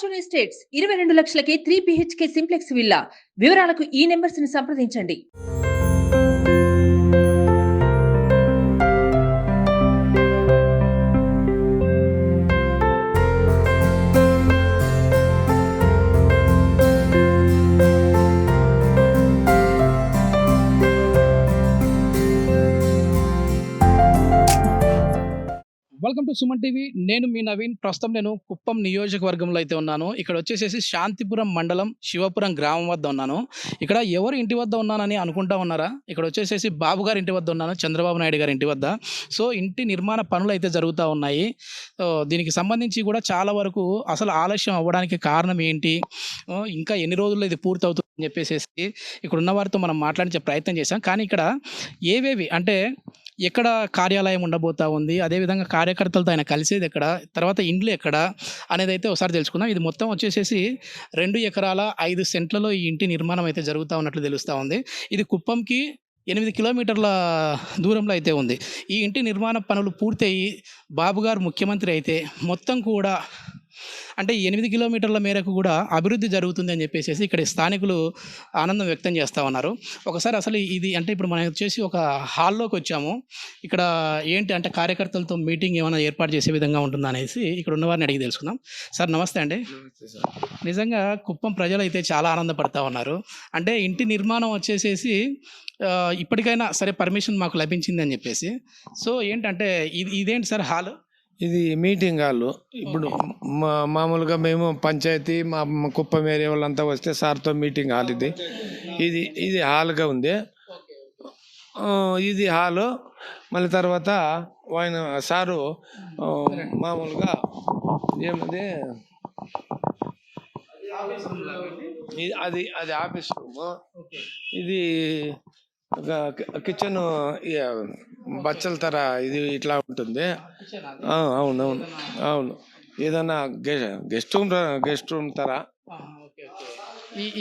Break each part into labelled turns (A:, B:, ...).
A: Fortune Estates ఇరవై రెండు లక్షలకే త్రీ బిహెచ్కే సింప్లెక్స్ విల్లా. వివరాలకు ఈ నెంబర్స్ని సంప్రదించండి.
B: To Suman TV. నేను మీ నవీన్. ప్రస్తుతం నేను కుప్పం నియోజకవర్గంలో అయితే ఉన్నాను. ఇక్కడ వచ్చేసేసి శాంతిపురం మండలం శివపురం గ్రామం వద్ద ఉన్నాను. ఇక్కడ ఎవరు ఇంటి వద్ద ఉన్నానని అనుకుంటా ఉన్నారా? ఇక్కడ వచ్చేసేసి బాబు గారి ఇంటి వద్ద ఉన్నాను చంద్రబాబు నాయుడు గారి ఇంటి వద్ద. సో ఇంటి నిర్మాణ పనులు అయితే జరుగుతూ ఉన్నాయి. దీనికి సంబంధించి కూడా చాలా వరకు అసలు ఆలస్యం అవ్వడానికి కారణం ఏంటి? ఇంకా ఎన్ని రోజుల్లో ఇది పూర్తవుతుంది అని చెప్పేసి ఇక్కడ ఉన్న వారితో మనం మాట్లాడించే ప్రయత్నం చేశాం. కానీ ఇక్కడ ఏవేవి అంటే ఎక్కడ కార్యాలయం ఉండబోతా ఉంది అదేవిధంగా కార్యకర్తలతో ఆయన కలిసేది ఎక్కడ తర్వాత ఇండ్లు ఎక్కడ అనేది అయితే ఒకసారి తెలుసుకుందాం. ఇది మొత్తం వచ్చేసేసి రెండు ఎకరాల ఐదు సెంట్లలో ఈ ఇంటి నిర్మాణం అయితే జరుగుతూ ఉన్నట్లు తెలుస్తూ ఉంది. ఇది కుప్పంకి ఎనిమిది కిలోమీటర్ల దూరంలో అయితే ఉంది. ఈ ఇంటి నిర్మాణ పనులు పూర్తయి బాబు గారు ముఖ్యమంత్రి అయితే మొత్తం కూడా అంటే ఎనిమిది కిలోమీటర్ల మేరకు కూడా అభివృద్ధి జరుగుతుంది అని చెప్పేసి ఇక్కడ స్థానికులు ఆనందం వ్యక్తం చేస్తూ ఉన్నారు. ఒకసారి అసలు ఇది అంటే ఇప్పుడు మనం వచ్చేసి ఒక హాల్లోకి వచ్చాము. ఇక్కడ ఏంటి అంటే కార్యకర్తలతో మీటింగ్ ఏమైనా ఏర్పాటు చేసే విధంగా ఉంటుందా అనేసి ఇక్కడ ఉన్న వారిని అడిగి తెలుసుకుందాం. సార్ నమస్తే అండి. నిజంగా కుప్పం ప్రజలు అయితే చాలా ఆనందపడతా ఉన్నారు. అంటే ఇంటి నిర్మాణం వచ్చేసేసి ఇప్పటికైనా సరే పర్మిషన్ మాకు లభించింది అని చెప్పేసి. సో ఏంటంటే ఇది ఇదేంటి సార్ హాల్?
C: ఇది మీటింగ్ హాల్. ఇప్పుడు మా- మామూలుగా మేము పంచాయతీ మా కుప్పం ఏరియా వాళ్ళంతా వస్తే సార్తో మీటింగ్ హాల్ ఇది. ఇది ఇది హాల్గా ఉంది. ఇది హాలు. మళ్ళీ తర్వాత ఆయన సారు మామూలుగా ఏమది? ఇది అది అది ఆఫీస్ రూమ్. ఇది కిచెన్ బచ్చల తర ఇది ఇట్లా ఉంటుంది. ఆ, అవును అవును అవును. ఏదన్నా గెస్ట్ రూమ్ గెస్ట్ రూమ్ తర.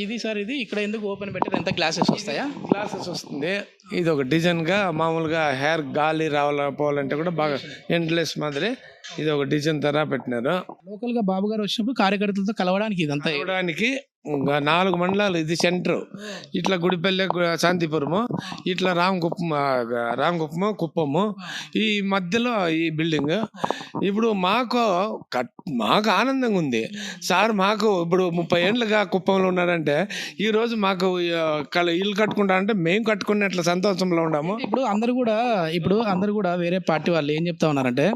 B: ఇది సార్ ఇది? ఇక్కడ ఎందుకు ఓపెన్ పెట్టారు? ఎంత గ్లాసెస్ వస్తాయా?
C: గ్లాసెస్ వస్తుంది. ఇది ఒక డిజైన్గా మామూలుగా హెయిర్ గాలి రావాల పోవాలంటే కూడా బాగా ఎండ్లెస్ మాదిరి ఇది ఒక డిజైన్ తర పెట్టినారు.
B: లోకల్గా బాబు గారు వచ్చినప్పుడు కార్యకర్తలతో కలవడానికి ఇదంతా
C: ఇంకా నాలుగు మండలాలు ఇది సెంటర్. ఇట్లా గుడిపల్లె శాంతిపురము ఇట్లా రామకుప్పం ఆ, రామకుప్పము కుప్పము. ఈ మధ్యలో ఈ బిల్డింగ్. ఇప్పుడు మాకు కట్ మాకు ఆనందంగా ఉంది. సార్ మాకు ఇప్పుడు ముప్పై ఏళ్ళుగా కుప్పంలో ఉన్నాడంటే ఈ రోజు మాకు ఇల్లు కట్టుకుంటా అంటే మేము కట్టుకున్నట్ల సంతోషంలో ఉన్నాము.
B: ఇప్పుడు అందరు కూడా ఇప్పుడు అందరు కూడా వేరే పార్టీ వాళ్ళు ఏం చెప్తా ఉన్నారంటే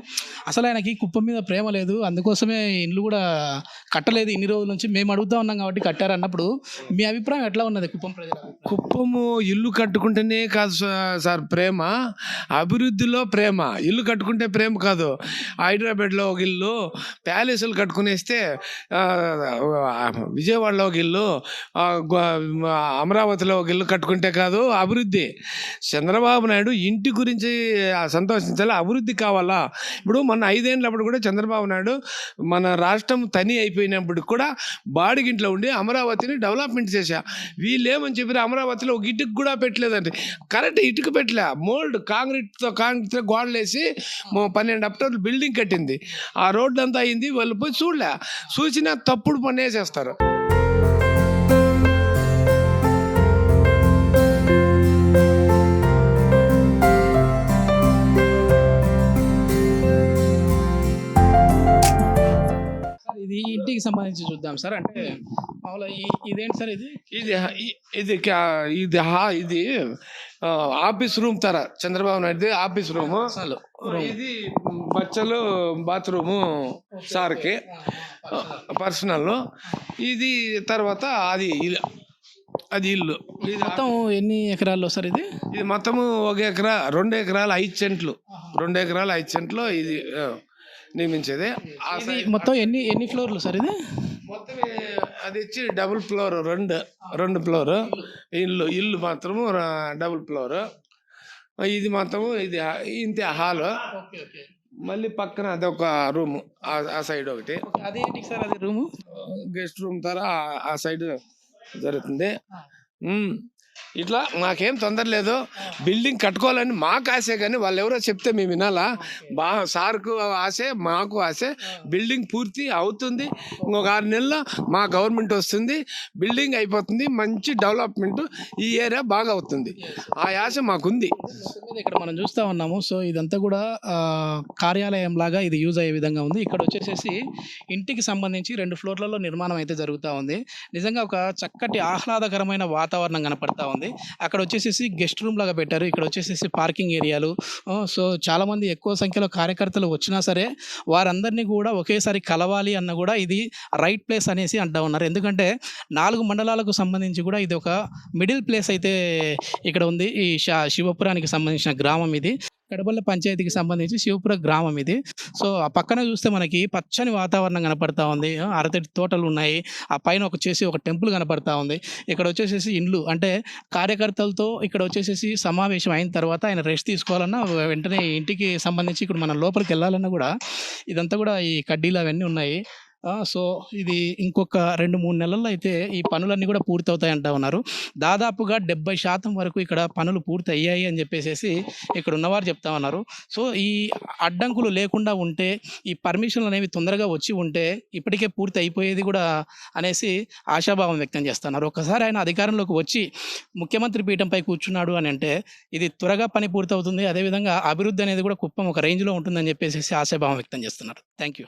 B: అసలు ఆయనకి కుప్పం మీద ప్రేమ లేదు. అందుకోసమే ఇండ్లు కూడా కట్టలేదు. ఇన్ని రోజుల నుంచి మేము అడుగుతా ఉన్నాం కాబట్టి కట్టారు అన్నప్పుడు మీ అభిప్రాయం ఎట్లా ఉన్నది కుప్పం ప్రజల
C: కుప్పము ఇల్లు కట్టుకుంటేనే కాదు సార్ ప్రేమ. అభివృద్ధిలో ప్రేమ. ఇల్లు కట్టుకుంటే ప్రేమ కాదు. హైదరాబాద్లో ఒక ఇల్లు ప్యాలెస్లు కట్టుకునేస్తే విజయవాడలో ఒక ఇల్లు అమరావతిలో ఒక ఇల్లు కట్టుకుంటే కాదు అభివృద్ధి. చంద్రబాబు నాయుడు ఇంటి గురించి సంతోషించాలి? అభివృద్ధి కావాలా? ఇప్పుడు మన ఐదేళ్ళప్పుడు కూడా చంద్రబాబు నాయుడు మన రాష్ట్రం తని అయిపోయినప్పుడు కూడా బాడిగింట్లో ఉండి అమరావతిని డెవలప్మెంట్ చేశా. వీళ్ళేమని చెప్పారు అమరావతిలో ఒక ఇటుకు కూడా పెట్టలేదండి. కరెక్ట్ ఇటుక పెట్టలే. మోల్డ్ కాంక్రీట్తో కాంక్రీట్తో గోడలేసి పన్నెండు అప్టర్లు బిల్డింగ్ కట్టింది. ఆ రోడ్డు అంతా అయింది. వాళ్ళు పోయి చూడలే. చూసినా తప్పుడు పని వేసేస్తారు
B: సంబంధించి చూద్దాం సార్. అంటే మామూలుగా ఈ- ఇదేంటి సార్ ఇది?
C: ఇది ఇది ఇది హా ఇది ఆ, ఆఫీస్ రూమ్ తర చంద్రబాబు నాయుడు ఆఫీస్ రూమ్.
B: అసలు
C: ఇది బచ్చలు బాత్రూము సార్కి పర్సనల్. ఇది తర్వాత అది ఇల్లు అది ఇల్లు. ఇది
B: మొత్తం ఎన్ని ఎకరాల్లో సార్ ఇది?
C: ఇది మొత్తము ఒక ఎకరా రెండు ఎకరాలు ఐదు సెంట్లు. రెండు ఎకరాలు ఐదు సెంట్లు ఇది ఆ, సైడ్
B: మొత్తం ఎన్ని ఎన్ని ఫ్లోర్లు సార్ ఇది?
C: మొత్తం అది వచ్చి డబుల్ ఫ్లోర్ రెండు రెండు ఫ్లోర్. ఇల్లు ఇల్లు మాత్రము డబుల్ ఫ్లోర్. ఇది మాత్రము ఇది ఇంతే హాల్. మళ్ళీ పక్కన అదొక రూమ్ ఆ సైడ్ ఒకటి.
B: అదేంటి సార్ అది రూము?
C: గెస్ట్ రూమ్ తర ఆ- సైడ్ జరుగుతుంది. ఇట్లా మాకేం తొందర లేదు. బిల్డింగ్ కట్టుకోవాలని మాకు ఆశే కానీ వాళ్ళు ఎవరో చెప్తే మేము వినాలా? బా సార్కు ఆశే మాకు ఆశే. బిల్డింగ్ పూర్తి అవుతుంది. ఇంకొక ఆరు నెలల్లో మా గవర్నమెంట్ వస్తుంది. బిల్డింగ్ అయిపోతుంది. మంచి డెవలప్మెంట్ ఈ ఏరియా బాగా అవుతుంది. ఆ ఆశ మాకుంది.
B: ఇక్కడ మనం చూస్తూ ఉన్నాము. సో ఇదంతా కూడా కార్యాలయం లాగా ఇది యూజ్ అయ్యే విధంగా ఉంది. ఇక్కడ వచ్చేసేసి ఇంటికి సంబంధించి రెండు ఫ్లోర్లలో నిర్మాణం అయితే జరుగుతూ ఉంది. నిజంగా ఒక చక్కటి ఆహ్లాదకరమైన వాతావరణం కనపడతా ఉంది. అక్కడ వచ్చేసేసి గెస్ట్ రూమ్ లాగా పెట్టారు. ఇక్కడ వచ్చేసేసి పార్కింగ్ ఏరియాలు. సో చాలామంది ఎక్కువ సంఖ్యలో కార్యకర్తలు వచ్చినా సరే వారందరినీ కూడా ఒకేసారి కలవాలి అన్న కూడా ఇది రైట్ ప్లేస్ అనేసి అంటా ఉన్నారు. ఎందుకంటే నాలుగు మండలాలకు సంబంధించి కూడా ఇది ఒక మిడిల్ ప్లేస్ అయితే ఇక్కడ ఉంది. ఈ శా- శివపురానికి సంబంధించిన గ్రామం ఇది. కడబల్ల పంచాయతీకి సంబంధించి శివపుర గ్రామం ఇది. సో ఆ పక్కన చూస్తే మనకి పచ్చని వాతావరణం కనపడతా ఉంది. అరతడి తోటలు ఉన్నాయి. ఆ పైన ఒక చేసి ఒక టెంపుల్ కనపడతా ఉంది. ఇక్కడ వచ్చేసేసి ఇండ్లు అంటే కార్యకర్తలతో ఇక్కడ వచ్చేసేసి సమావేశం అయిన తర్వాత ఆయన రెస్ట్ తీసుకోవాలన్నా వెంటనే ఇంటికి సంబంధించి ఇక్కడ మనం లోపలికి వెళ్ళాలన్నా కూడా ఇదంతా కూడా ఈ కడ్డీలు అవన్నీ ఉన్నాయి. సో ఇది ఇంకొక రెండు మూడు నెలల్లో అయితే ఈ పనులన్నీ కూడా పూర్తవుతాయి అంటా ఉన్నారు. దాదాపుగా డెబ్బై శాతం వరకు ఇక్కడ పనులు పూర్తి అయ్యాయి అని చెప్పేసి ఇక్కడ ఉన్నవారు చెప్తా ఉన్నారు. సో ఈ అడ్డంకులు లేకుండా ఉంటే ఈ పర్మిషన్లు అనేవి తొందరగా వచ్చి ఉంటే ఇప్పటికే పూర్తి అయిపోయేది కూడా అనేసి ఆశాభావం వ్యక్తం చేస్తున్నారు. ఒకసారి ఆయన అధికారంలోకి వచ్చి ముఖ్యమంత్రి పీఠంపై కూర్చున్నాడు అని అంటే ఇది త్వరగా పని పూర్తవుతుంది అదేవిధంగా అభివృద్ధి అనేది కూడా కుప్పం ఒక రేంజ్లో ఉంటుందని చెప్పేసి ఆశాభావం వ్యక్తం చేస్తున్నారు. Thank you